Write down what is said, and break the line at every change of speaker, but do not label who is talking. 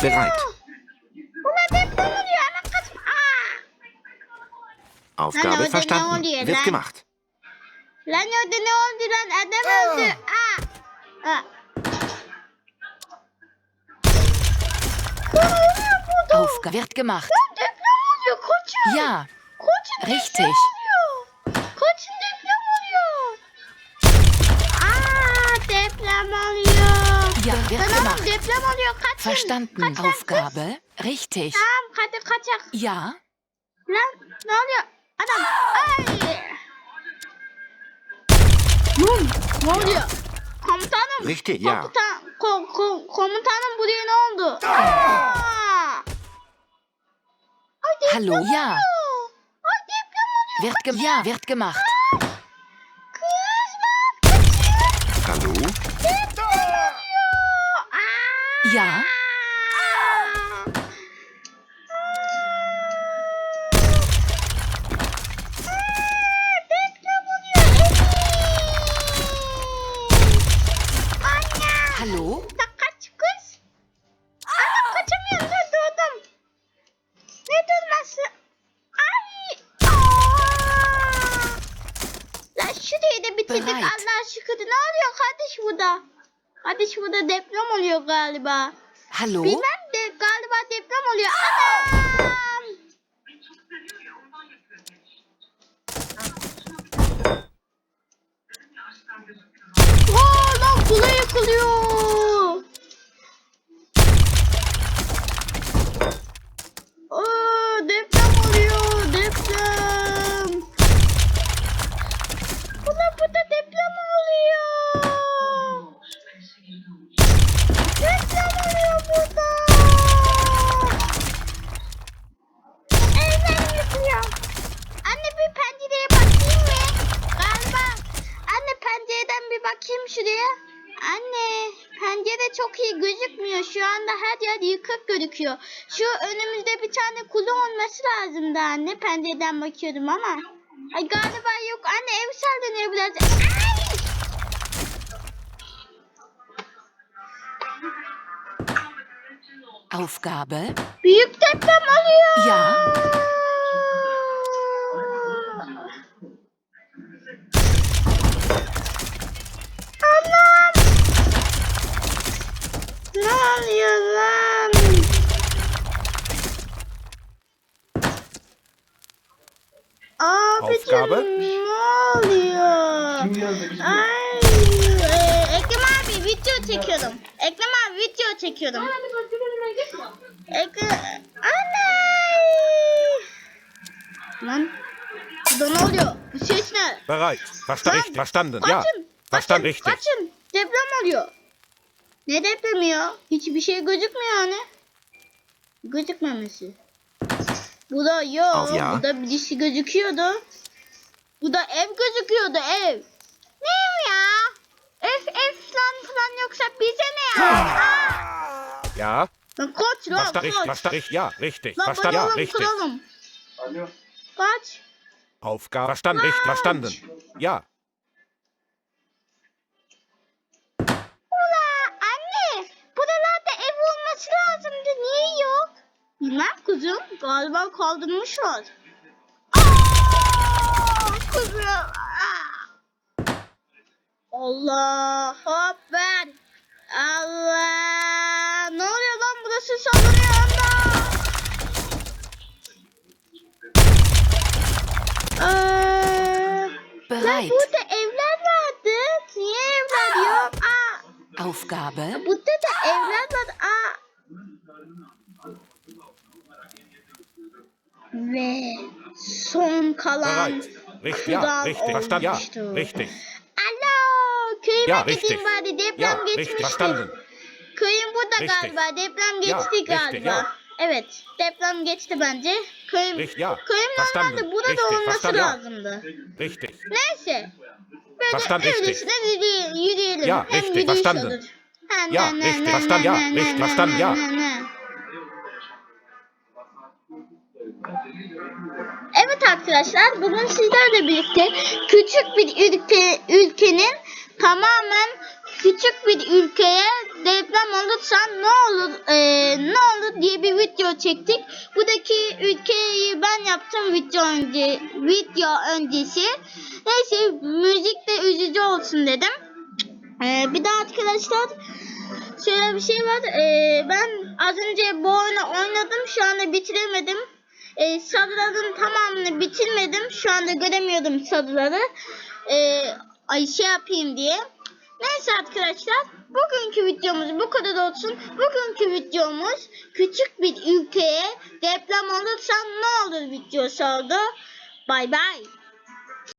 bereit. Aufgabe verstanden. Wird gemacht.
Lan orada ne oldu lan? Adam öldü. Aa. Aa. Ne?
Aufgabe wird gemacht. Ja, Richtig.
Koçun deprem oluyor. Aa deprem oluyor.
ja, wird
oğlum
gemacht.
deprem oluyor kaçın.
Verstanden.
Kaç kız.
Aufgabe richtig.
Tamam hadi kaçak.
Ja,
Lan ne oluyor? Adam. Ne oluyor? Komutanım.
Richtig, ja.
Komutan, ko, ko, komutanım buraya ne oldu? Aa. Ay
Hallo, ja.
oluyor. Ay oluyor.
wird ge ja, wird gemacht.
Kız bak.
Hallo?
Aa.
Ja, hallo?
Sen kaç kız? Anne kaçamıyorum ben doğdum. Ne durması? Ay. Aa. Lan şurayı da bitirdik
Bereit.
Allah şükür. Ne oluyor kardeş burada? Kardeş burada deprem oluyor galiba.
Hallo?
Bilmem gözüküyor. Şu önümüzde bir tane kulu olması lazımdı anne. Pencereden bakıyordum ama. Ay galiba yok. Anne ev sallanıyor biraz. Ay!
Aufgabe?
Büyük deprem oluyor.
Ja,
Anam. Ne oluyor lan? Abicim
Aufgabe?
ne oluyor?
Kim
Ay, e, Ekrem abi video çekiyorum. Ekrem abi video çekiyorum. Ekrem... Anay! Lan. Burada ne oluyor? Bu ses ne?
Bereit. Versta
Lan,
richtig. Verstanden. Ja.
Kaçın.
Verstanden
Kaçın.
richtig.
Kaçın. Deprem oluyor. Ne depremi ya? Hiçbir şey gözükmüyor hani. Gözükmemesi. Bu da yok.
Al ya.
Bu da birisi gözüküyordu. Bu da ev gözüküyordu ev. Ne ev ya? Ev ev falan falan yoksa bize ne ya? Aa!
Ja.
Lan kaç lan
Versta richtig.
kaç.
Versta richtig. Ja, richtig.
Lan
Versta ja,
bayalım
richtig.
kuralım.
Alo.
Kaç.
Aufgabe verstanden richtig. Verstanden. Ja.
Ula anne buralarda ev olması lazımdı niye yok? Bilmem kızım galiba kaldırmışlar. Aa, kızım. Aa. Allah. Ne oluyor lan burası sallanıyor anda. Ee, lan burada evler vardı. Niye evler yok? Aa,
Aufgabe?
Burada da evler var. Aa. Ve son kalan
Bereit. Richtig. Ja,
Kral
richtig. Verstanden. Ja,
olmuştu.
richtig.
Alo köyüme
Ja,
gideyim
richtig.
bari deprem
Ja, richtig.
geçmişti.
Verstanden.
Köyüm burada
Richtig.
galiba deprem
Ja,
geçti
richtig,
galiba.
ja.
Evet deprem geçti bence. Köyüm,
Richtig, ja.
köyüm normalde burada
Richtig,
olması
verstanden, ja.
lazımdı.
Richtig.
Neyse. Ve şöyle
verstanden, richtig.
öylesine yürüye- yürüyelim.
Ja,
Hem
richtig,
yürüyüş
verstanden.
olur. Ha,
Ja,
na, na,
richtig,
na,
verstanden,
na,
ja,
na,
richtig,
na,
verstanden,
na,
ja.
na, na. Evet arkadaşlar bugün sizlerle birlikte küçük bir ülke ülkenin tamamen küçük bir ülkeye deprem olursa ne olur eee, ne olur diye bir video çektik. Buradaki ülkeyi ben yaptım video önce video öncesi. Neyse müzik de üzücü olsun dedim. Eee, bir daha arkadaşlar şöyle bir şey var. Eee, ben az önce bu oyunu oynadım. Şu anda bitiremedim. Eee sarıların tamamını bitirmedim. Şu anda göremiyordum sarıları. Eee, ay şey yapayım diye. Neyse arkadaşlar. Bugünkü videomuz bu kadar olsun. Bugünkü videomuz küçük bir ülkeye deprem olursa ne olur videosu oldu. Bay bay.